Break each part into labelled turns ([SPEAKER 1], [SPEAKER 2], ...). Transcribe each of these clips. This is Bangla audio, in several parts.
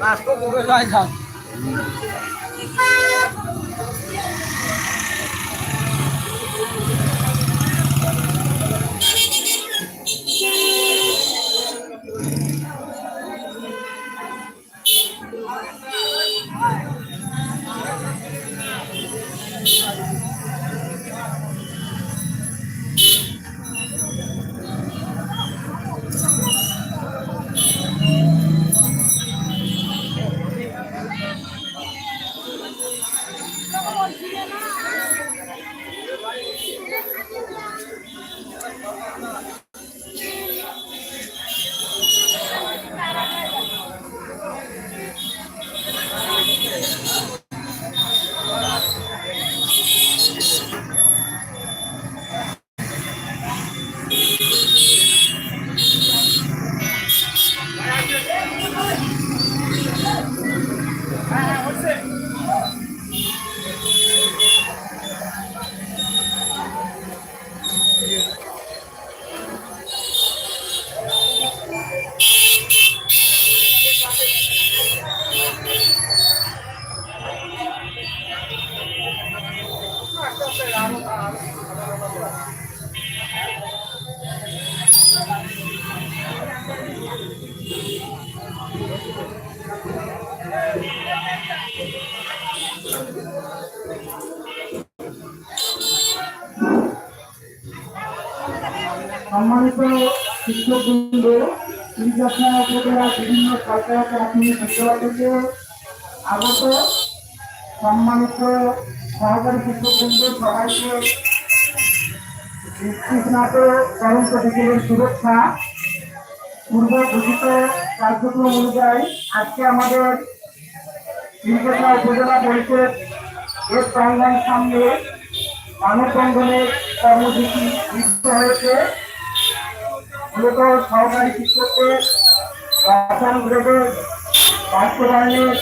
[SPEAKER 1] রাষ্ট্র করে যায় যান
[SPEAKER 2] সম্মানিত শিক্ষকবৃন্দ বিদ্যাসনা উপজেলার বিভিন্ন সরকারি প্রাথমিক বিদ্যালয় আগত সম্মানিত সহকারী শিক্ষকবৃন্দ, সবাইকে স্নাত তরুণ বিকেলের শুভেচ্ছা। পূর্ব ঘোষিত কার্যক্রম অনুযায়ী আজকে আমাদের বিদ্যাসনা উপজেলা পরিষদ এর প্রাঙ্গণ সামনে মানববন্ধনের কর্মসূচি গৃহীত হয়েছে। মূলত সহকারী শিক্ষকদের রসায়ন গ্রেডের বাস্তবায়নের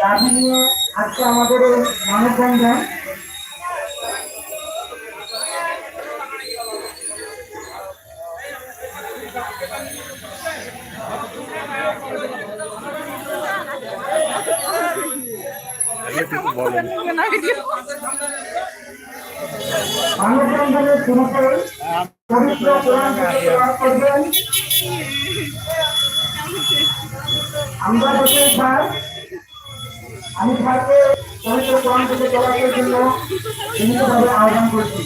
[SPEAKER 2] দাবি নিয়ে আজকে আমাদের এই মানববন্ধন মানববন্ধনের আমরা বসে স্যার আমি স্যারকে পবিত্র কোরআন থেকে তেলাওয়াতের জন্য বিনীতভাবে আহ্বান করছি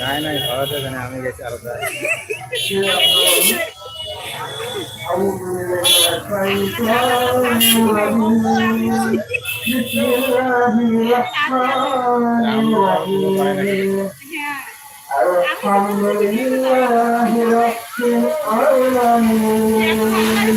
[SPEAKER 1] নাই নাই ভারত এখানে আমি গেছি আরো
[SPEAKER 2] أعوذ بالله من الشيطان الرجيم بسم الله الرحمن الرحيم الحمد لله رب العالمين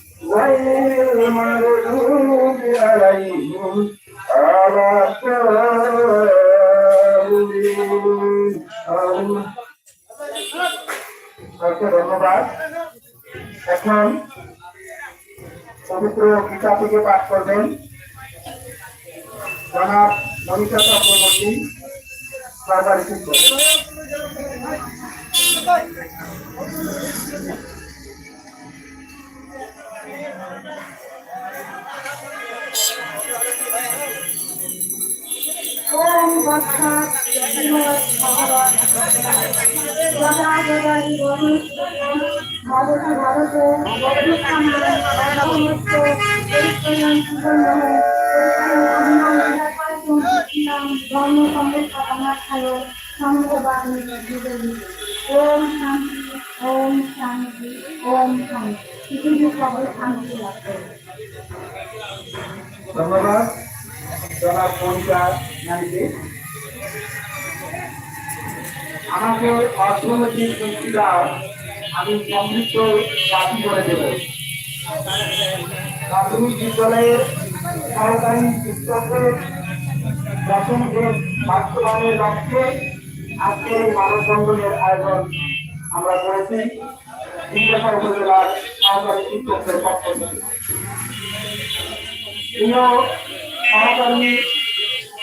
[SPEAKER 2] غير المغضوب عليهم ولا الضالين آمين সবাইকে ধন্যবাদ এখন পবিত্র গীতা থেকে পাঠ করবেন জনাব মনীষা চক্রবর্তী সরকারি শিক্ষক
[SPEAKER 3] ভারতে ভারতে ধর্ম আমার খায় সমগ্রবান ওম শান্তি ওম শান্তি ওম শান্তি পৃথিবীর সবাই
[SPEAKER 4] ধন্যবাদ আমাকে অর্থনৈতিক মুক্তি দাও আমি সমৃদ্ধ জাতি করে দেব। প্রাথমিক বিদ্যালয়ের সরকারি শিক্ষকদের দশম গ্রেড বাস্তবায়নের লক্ষ্যে আজকের এই মানববন্ধনের আয়োজন আমরা করেছি। জিজ্ঞাসা উপজেলার সরকারি শিক্ষকদের পক্ষ থেকে। প্রিয় সহকর্মী,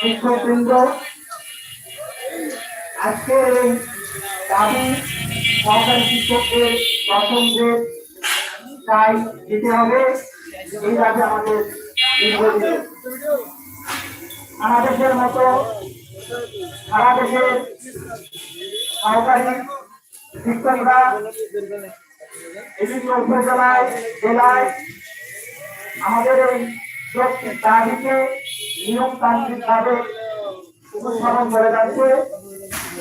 [SPEAKER 4] শিক্ষকবৃন্দ আজকের এই দাবি সহকারী শিক্ষকদের গ্রেড তাই দিতে হবে। এই দাবি আমাদের দেশের মতো সারা দেশের সহকারী শিক্ষকরা বিভিন্ন উপজেলায়, জেলায় আমাদের এই দাবিকে নিয়মতান্ত্রিক ভাবে উপস্থাপন করে যাচ্ছে।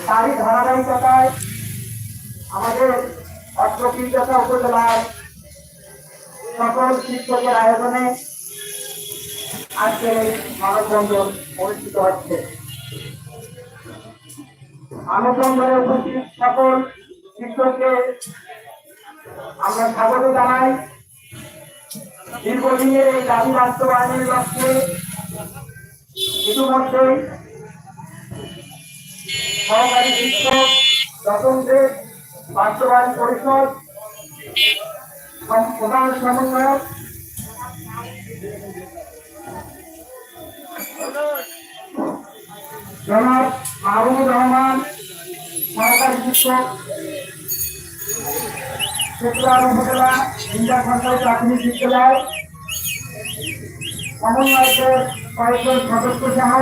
[SPEAKER 4] তারই ধারাবাহিকতায় আমাদের অষ্টপিতা উপজেলার সকল শিক্ষকের আয়োজনে আজকে মানববন্ধন অনুষ্ঠিত হচ্ছে। মানববন্ধনে উপস্থিত সকল শিক্ষককে আমরা স্বাগত জানাই। দীর্ঘদিনের এই দাবি বাস্তবায়নের লক্ষ্যে ইতিমধ্যেই সহকারী শিক্ষক দশমদের বাস্তবায়ন পরিষদ প্রধান সমন্বয়ক। জনাব মাহবুবুর রহমান, সহকারী শিক্ষক চট্টগ্রাম উপজেলা ইন্ডিয়া সরকারি প্রাথমিক বিদ্যালয়। সমন্বয়কের কয়েকজন সদস্য সহ।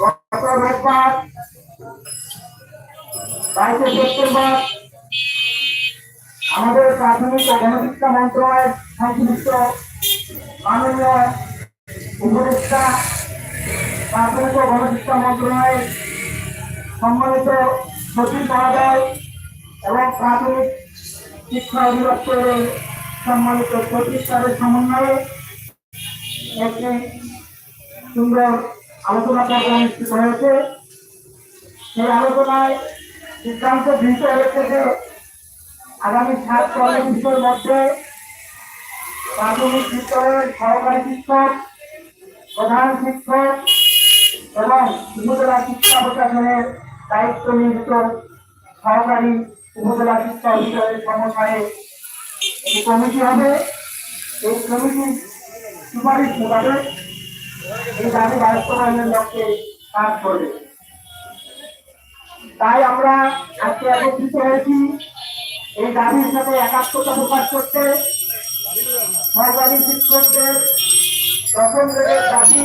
[SPEAKER 4] গত আমাদের প্রাথমিক ও গণশিক্ষা মন্ত্রণালয়ের সংশ্লিষ্ট মাননীয় উপদেষ্টা, প্রাথমিক ও গণশিক্ষা মন্ত্রণালয়ের সম্মানিত সচিব মহোদয় এবং প্রাথমিক শিক্ষা অধিদপ্তরের সম্মানিত সচিব তাদের সমন্বয়ে একটি সুন্দর আলোচনা পর্ব হয়েছে। সেই আলোচনায় সিদ্ধান্ত গৃহীত হয়েছে যে আগামী সাত কর্মসূচির মধ্যে প্রাথমিক বিদ্যালয়ের সহকারী শিক্ষক, প্রধান শিক্ষক এবং উপজেলা শিক্ষা প্রশাসনের দায়িত্ব নিয়োজিত সহকারী উপজেলা শিক্ষা অধিকারের সমন্বয়ে একটি কমিটি হবে। এই কমিটির সুপারিশ মোতাবেক এই দাবি বাস্তবায়নের লক্ষ্যে কাজ করবে। তাই আমরা আজকে একত্রিত হয়েছি। এই দাবির সাথে একাত্মতা প্রকাশ করতে, সরকারি শিক্ষকদের দশম দাবি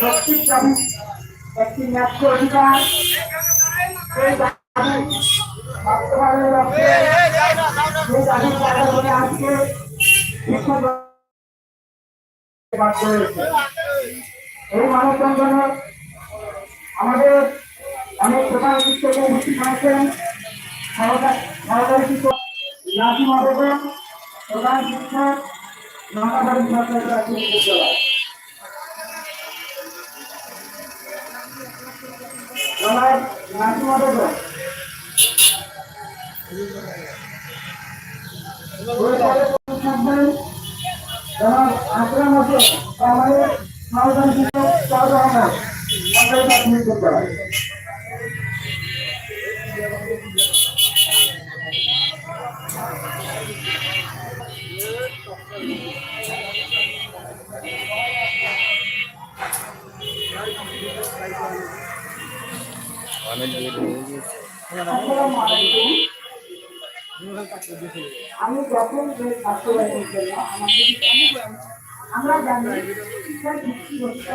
[SPEAKER 4] শক্তির দাবি, একটি ন্যায্য অধিকার। সেই দাবি বাস্তবায়নের সেই দাবি বাস্তবায়নে আজকে শিক্ষক এই মানববন্ধনে আমাদের অনেক প্রধান শিক্ষক উপস্থিত আছেন সহকারী সহকারী শিক্ষক বেগম প্রধান শিক্ষক নাকাবাড়ি সরকারি প্রাথমিক বিদ্যালয় জনাব নাসিমা বেগম থাকবেন জনাব আমাদের সহকারী শিক্ষক চার রহমান বিদ্যালয়
[SPEAKER 3] আমি যখন আমরা জানি শিক্ষার ভিত্তি গঠিত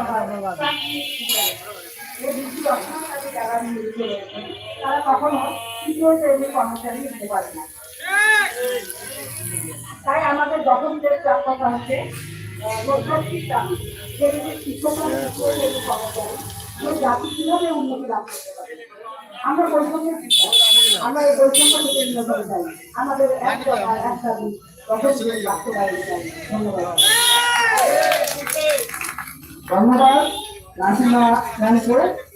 [SPEAKER 4] তারা কখনো তৃতীয় শ্রেণির কর্মচারী হতে পারে না তাই আমাদের দখলদের প্রাপ্যতা হচ্ছে জাতি কীভাবে উন্নতি লাভ পারে আমরা বৈষম্যের আমরা এই বৈষম্য থেকে চাই আমাদের এক দফা এক দাবি চাই ধন্যবাদ ধন্যবাদ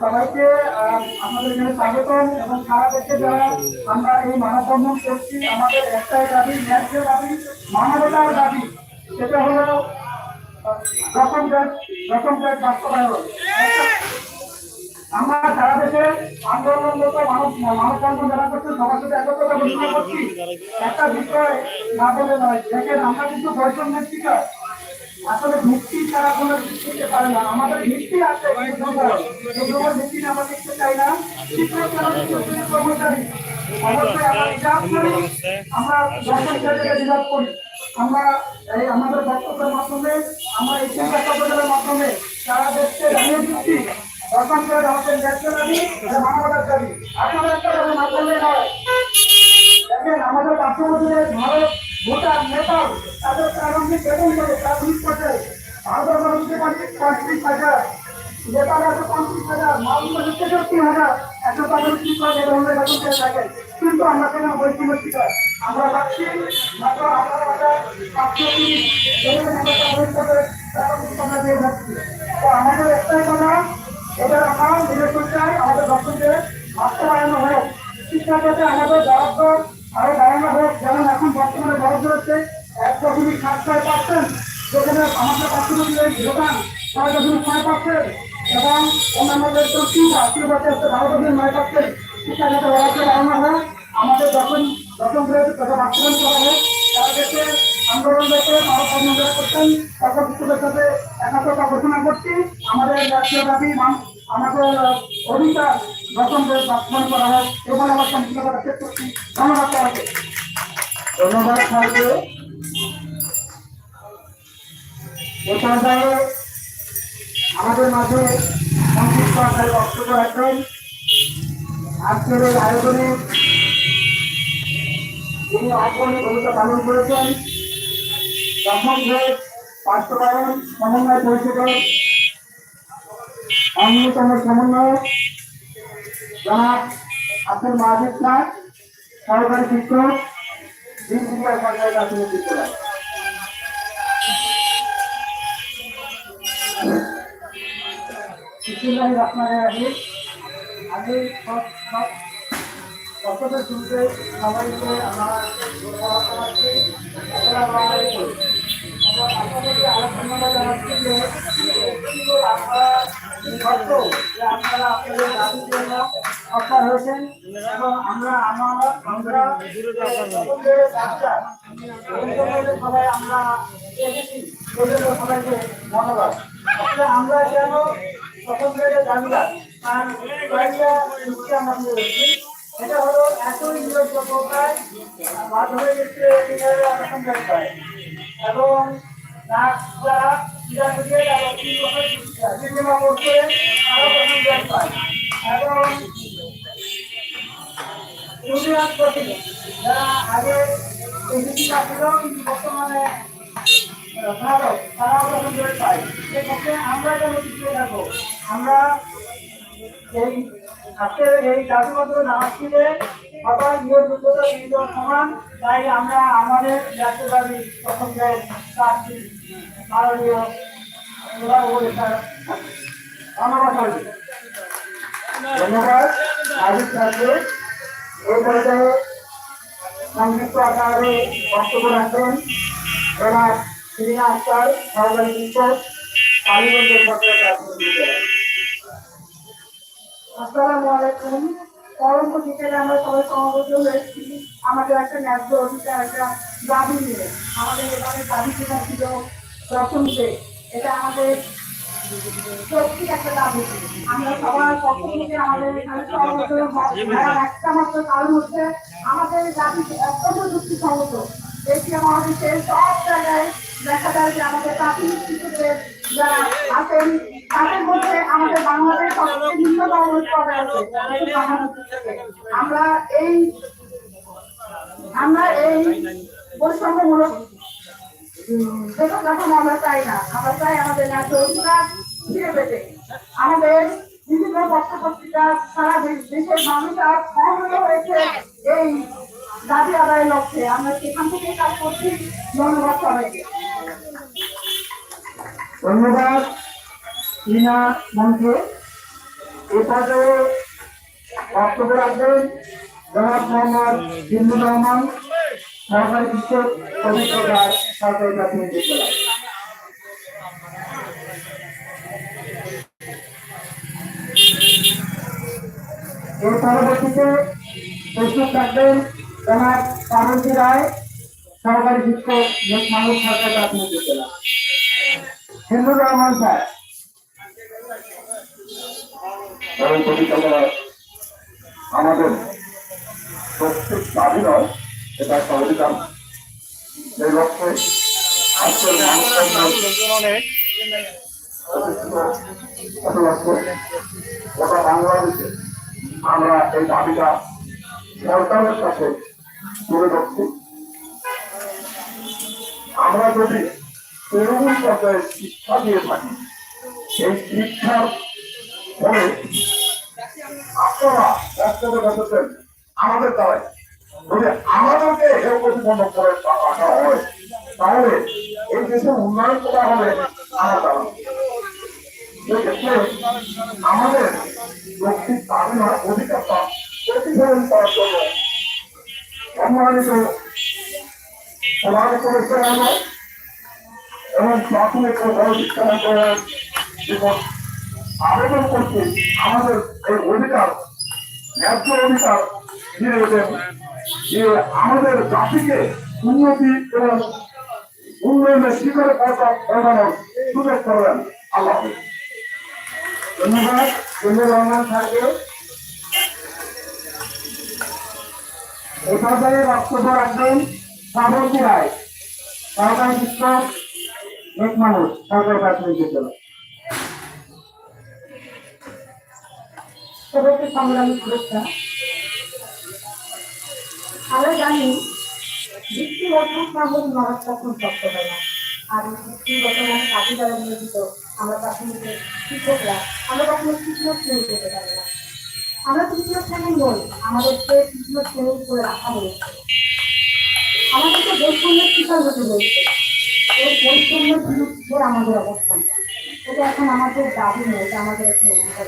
[SPEAKER 4] সবাইকে আমাদের এখানে স্বাগতম এবং সারা দেশে যারা আমরা এই মানববন্ধন করছি, আমাদের একটাই দাবি, ন্যায্য দাবি, মানবতার দাবি, সেটা হলো দশম দেশ বাস্তবায়ন। আমরা সারা দেশে আন্দোলনরত মানব মানববন্ধন যারা করছে, সবার সাথে একত্রতা ঘোষণা করছি। একটা বিষয় না বলে নয়, দেখেন, আমরা কিন্তু বৈষম্যের শিকার। আসলে ভিত্তি ছাড়া কোনো দিতে পারে না। আমাদের ভিত্তি আছে ভিত্তি আমরা দেখতে চাই না। কর্মচারী। অবশ্যই আমরা আমরা করি। আমরা এই আমাদের বক্তব্যের মাধ্যমে, আমরা এই চিন্তা মাধ্যমে সারা দেশকে জানিয়ে দিচ্ছি, দর্শন করে আমাদের ন্যায্য দাবি মানবতার দাবি। কথা না নয়। আমাদের পার্শ্ববর্তী ভারত ভুটান, নেপাল, তাদের প্রারম্ভিক বেতন করে প্রাথমিক পর্যায়ে ভারতের মানুষকে পঁয়ত্রিশ হাজার, নেপালে একশো পঁয়ত্রিশ হাজার হচ্ছে তেষট্টি হাজার, একশো পঁয়ত্রিশ হাজার ধরনের বেতন পেয়ে থাকেন কিন্তু আমরা কেন বৈষম্য শিকার আমরা ভাবছি মাত্র আমরা আমাদের একটাই কথা এবার আমরা নিজের চাই, আমাদের দর্শকদের বাস্তবায়ন হোক। শিক্ষাক্ষেত্রে আমাদের বরাদ্দ আরও বাড়ানো হোক, যেমন এখন বর্তমানে বরাদ্দ হচ্ছে, এক দশমিক সাত ছয় পার্সেন্ট যেখানে আমাদের পার্শ্ববর্তী দোকান ছয় দশমিক ছয় পার্সেন্ট এবং অন্যান্য বেতন তিন আশি বছর হচ্ছে বারো দশমিক নয় পার্সেন্ট শিক্ষাক্ষেত্রে বরাদ্দ বাড়ানো হোক আমাদের যখন দশম গ্রেড তথা বাস্তবায়ন করা হোক তারা দেশে আন্দোলন দেখে মানব কর্মচারী করতেন তখন শিক্ষকের সাথে একাত্রতা ঘোষণা করছি, আমাদের জাতীয় দাবি আমাদের অধিকার দশম গ্রেড করা এবং আমার করছি। ধন্যবাদ ধন্যবাদ আমাদের মাঝে সংক্ষিপ্ত আকারে বক্তব্য রাখবেন। আজকের এই আয়োজনে তিনি অগ্রণী ভূমিকা পালন করেছেন দশম গ্রেড বাস্তবায়ন সমন্বয় পরিষদের অন্যতম সমন্বয়ক জনাব আব্দুল মাজিদ খান সরকারি শিক্ষক দিনদিয়া সরকারি প্রাথমিক বিদ্যালয় বিসমিল্লাহির রহমানির রহিম। আমি সব সব সবাইকে আমার ধন্যবাদ জানাচ্ছি যে আপনারা আপনাদের দাবির জন্য সফল হয়েছেন এবং আমরা আমার আমরা সবাই আমরা সবাইকে ধন্যবাদ আমরা কেন গ্রেডে দাবিদার তার আমরা এটা হলো এতই মাধ্যমিক স্কুলে প্রথম গ্রেড পায় এবং নাচ যারা ক্রীড়া থেকে তারা তিন বছর ডিপ্লোমা করছে তারা প্রথম গ্রেড পায় এবং ইউনিয়ন প্রতিনিধি যারা আগে পাস ছিল কিন্তু বর্তমানে তারাও গ্রেড পায় সেক্ষেত্রে আমরা যেন পিছিয়ে থাকব, আমরা এই আজকের এই দাবিপত্র না আসলে সবাই নিয়োগ যোগ্যতা নিয়োগ সমান তাই আমরা আমাদের জাতীয় দাবি প্রথম গ্রেড চাকরি মাননীয় ধন্যবাদ। ধন্যবাদ। আজিজ স্যারকে এই আকারে বক্তব্য রাখবেন। জনাব সিরিনা আক্তার, সহকারী শিক্ষক, কালীগঞ্জের পর্যায়ে
[SPEAKER 3] আসসালামু আলাইকুম। পরম বিকেলে আমরা সবাই সমবেত হয়েছি আমাদের একটা ন্যায্য অধিকার, একটা দাবি নিয়ে আমাদের এবারে দাবি যেটা ছিল প্রথমতে এটা আমাদের সত্যি একটা দাবি আমরা সবার পক্ষ থেকে আমাদের এখানে হওয়ার একটা মাত্র কারণ হচ্ছে আমাদের দাবি অত্যন্ত যুক্তিসঙ্গত। এশিয়া মহাদেশের সব জায়গায় দেখা যায় যে আমাদের প্রাথমিক শিশুদের আমরা এই বৈষম্যমূলক বেতন কাঠামো আমরা চাই না আমরা চাই আমাদের ন্যায্য অধিকার ফিরে পেতে আমাদের বিভিন্ন পত্র পত্রিকা সারা দেশ- দেশের মানুষ আজ হয়েছে এই দাবি আদায়ের লক্ষ্যে আমরা সেখান থেকে কাজ করছি, ধন্যবাদ সবাইকে।
[SPEAKER 4] ধন্যবাদ। পর্যায়ে বক্তব্য রাখবেন জনাব মোহাম্মদ রহমান সরকারি শিক্ষক অভিজ্ঞতার সরকারি প্রাথমিক বিদ্যালয়। এর পরবর্তীতে প্রস্তুত থাকবেন জনাব পার্বতী রায় সরকারি শিক্ষক প্রাথমিক বিদ্যালয়। হিন্দু রহমান স্যার
[SPEAKER 5] এবং পরিচালনা আমাদের প্রত্যেক দাবি এটা একটা অধিকার এই লক্ষ্যে আজকের গোটা বাংলাদেশে আমরা এই দাবিটা সরকারের কাছে তুলে ধরছি। আমরা যদি তরুণ পর্যায়ে শিক্ষা দিয়ে থাকি। এই শিক্ষার ফলে আপনারা ব্যস্ততা করতেছেন আমাদের দ্বারাই যদি আমাদেরকে এর প্রতিবন্ধ করে রাখা হয় তাহলে এই দেশের উন্নয়ন করা হবে আমার আমাদের লক্ষ্মীর দাবি না অধিকারটা প্রতিফলন করার জন্য সম্মানিত প্রধান উপদেষ্টা আমরা এবং প্রাথমিক ও বড় শিক্ষা মন্ত্রণালয়ের জীবন আবেদন করতে আমাদের এই অধিকার, ন্যায্য অধিকার ফিরে দেন যে আমাদের জাতিকে উন্নতি এবং উন্নয়নের শিখরে পৌঁছা পৌঁছানোর সুযোগ করবেন। আল্লাহ।
[SPEAKER 4] ধন্যবাদ। হিন্দু রহমান স্যারকে এ পর্যায়ে বক্তব্য রাখবেন রায় সরকারি শিক্ষক এক মানুষ সরকারি প্রাথমিক বিদ্যালয়
[SPEAKER 3] আমরা জানি আমরা শিক্ষকরা তৃতীয় শ্রেণি পারি না। আমরা তৃতীয় শ্রেণি আমাদেরকে করে রাখা হয়েছে। আমাদেরকে শিকার হতে হয়েছে। এই বৈষম্যের বিরুদ্ধে আমাদের অবস্থান। এটা এখন আমাদের দাবি নয়, এটা আমাদের একটা অধিকার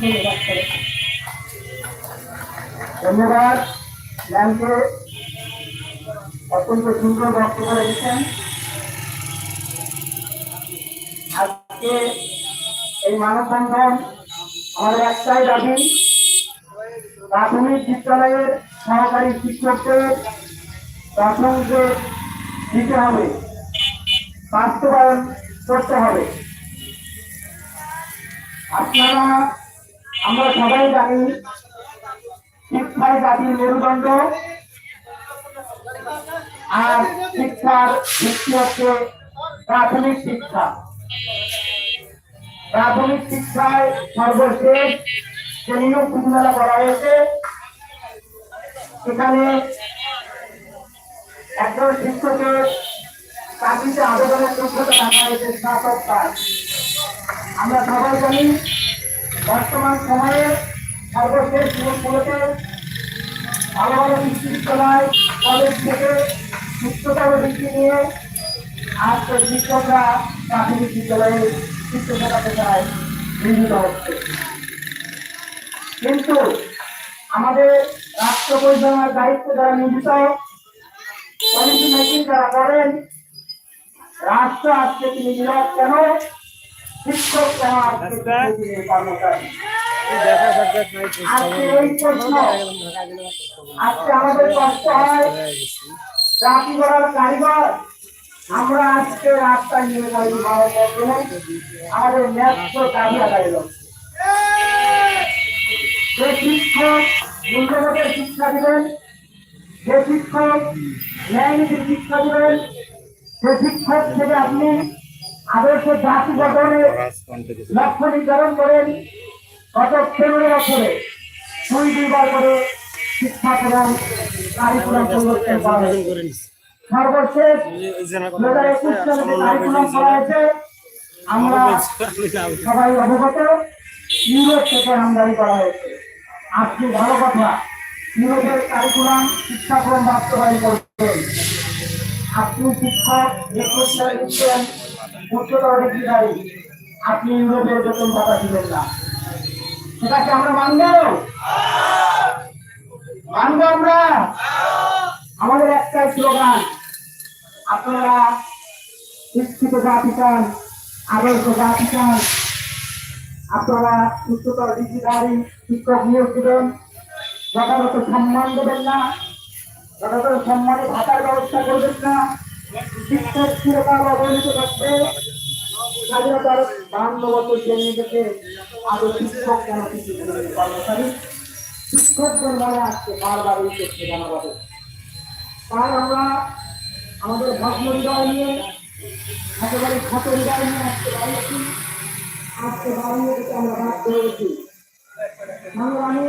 [SPEAKER 3] ধন্যবাদ।
[SPEAKER 4] ধন্যবাদ। ম্যামকে অত্যন্ত সুন্দর বক্তব্য রেখেছেন। আজকে এই মানববন্ধন আমাদের একটাই দাবি। প্রাথমিক বিদ্যালয়ের সহকারী শিক্ষকদের প্রাথমিকে দিতে হবে। বাস্তবায়ন করতে হবে। আপনারা, আমরা সবাই জানি, শিক্ষায় জাতির মেরুদণ্ড। আর শিক্ষার ভিত্তি হচ্ছে প্রাথমিক শিক্ষা। প্রাথমিক শিক্ষায় সর্বশেষ যে নিয়োগ বিধিমালা করা হয়েছে। সেখানে একজন শিক্ষকের চাকরিতে আবেদনের যোগ্যতা রাখা হয়েছে স্নাতক আমরা সবাই জানি, বর্তমান সময়ে সর্বশেষ যুবকগুলোকে ভালো ভালো বিশ্ববিদ্যালয়, কলেজ থেকে উচ্চতর ডিগ্রি নিয়ে আজকে শিক্ষকরা প্রাথমিক বিদ্যালয়ে শিক্ষকতা পেশায় নিয়োজিত হচ্ছে। কিন্তু আমাদের রাষ্ট্র পরিচালনার দায়িত্ব যারা নিয়োজিত করেন রাষ্ট্র আজকে তিনি নীরব কেন শিক্ষক আজকে আজকে আমাদের কষ্ট হয় রাতি গড়ার কারিগর আমরা আজকে রাস্তায় নিয়ে যাই আমাদের ন্যায্য দাবি আদায়। যে শিক্ষক মূল্যবোধের শিক্ষা দিবেন যে শিক্ষক শিক্ষা দিবেন যে শিক্ষক থেকে আপনি আদর্শ জাতি লক্ষ্য নির্ধারণ করেন। গত পনেরো বছরে দুই দুইবার করে শিক্ষা প্রদান কারিকুলাম পরিবর্তন করা হয়েছে। সর্বশেষ দু হাজার একুশ সালে আমরা সবাই অবগত, ইউরোপ থেকে আমদানি করা হয়েছে। আজকে ভালো কথা ইউরোপের কারিকুলাম শিক্ষাক্রম বাস্তবায়ন করছেন আপনি শিক্ষক যে প্রশ্নের দিচ্ছেন উচ্চতর ডিগ্রিধারী আপনি ইউরোপের বেতন ভাতা দিবেন না। সেটাকে আমরা মানব? মানব আমরা? আমাদের একটাই স্লোগান। আপনারা শিক্ষিত জাতি চান, আদর্শ জাতি চান। আপনারা উচ্চতর ডিগ্রিধারী শিক্ষক নিয়োগ দিবেন। যথাযথ সম্মান দেবেন না। যথাযথ সম্মানে ভাতার ব্যবস্থা করবেন না। কিছু আসছে করছে আমরা আমাদের হৃদয় নিয়ে, একেবারে নিয়ে আসতে আজকে থেকে আমরা বাধ্য হয়েছি সংগ্রামী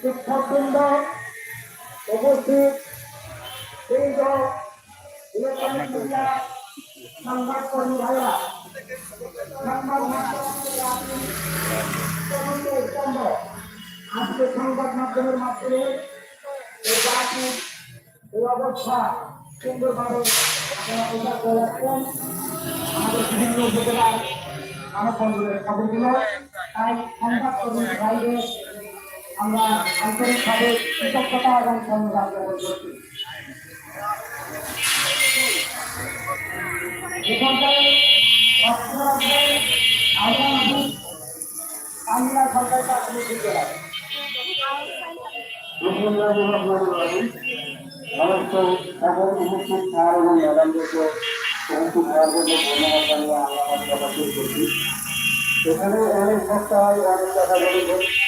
[SPEAKER 4] শিক্ষকবৃন্দ উপস্থিত সেই ইলেকট্রনিক মিডিয়া সংবাদ কর্মী ভাইরা। আজকে সংবাদ মাধ্যমের মাধ্যমে এই জাতি এই অবস্থা সুন্দরভাবে আপনারা প্রচার করে বিভিন্ন উপজেলার মানববন্ধনের খবরগুলো তাই সংবাদ কর্মী ভাইদের আমরা আন্তরিকভাবে কৃতজ্ঞতা এবং ধন্যবাদ জ্ঞাপন করছি। এখানকার সরকার
[SPEAKER 2] শুরু করছি এখানে অনেক কষ্ট হয়, অনেক বলে।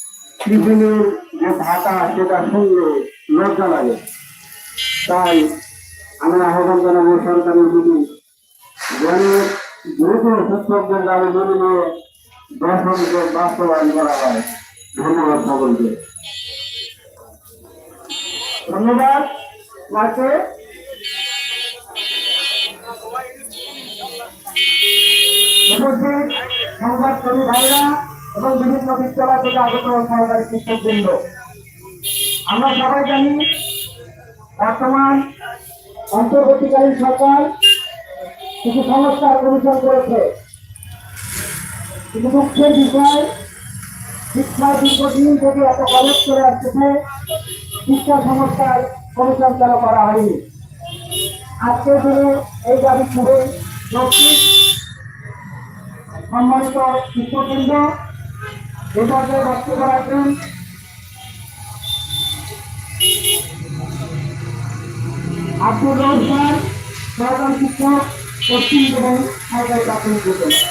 [SPEAKER 2] টিফিনের যে ভাষা সেটা শুনলে লজ্জা লাগে। তাই আমরা আহ্বান জানাব সরকারের প্রতি যেন দ্রুত শিক্ষকদের দাবি মেনে নিয়ে দর্শনকে বাস্তবায়ন করা হয়। ধন্যবাদ সকলকে।
[SPEAKER 4] ধন্যবাদ, মাকে। উপস্থিত সংবাদকর্মী ভাইরা এবং বিভিন্ন বিদ্যালয় থেকে আগত সহকারী শিক্ষকবৃন্দ আমরা সবাই জানি, বর্তমান অন্তর্বর্তীকালীন সরকার কিছু সংস্কার কমিশন করেছে। কিন্তু দুঃখের বিষয়, শিক্ষার দীর্ঘদিন থেকে এত কলেজ করে আসতেছে, শিক্ষা সংস্কার চালু করা হয়নি? আজকের দিনে এই দাবি খুবই সম্মানিত শিক্ষকবৃন্দ এ পর্যায়ে বক্তব্য রাখবেন আব্দুর রহমান সরকারি পশ্চিম এবং সরকারি প্রাথমিক বিদ্যালয়।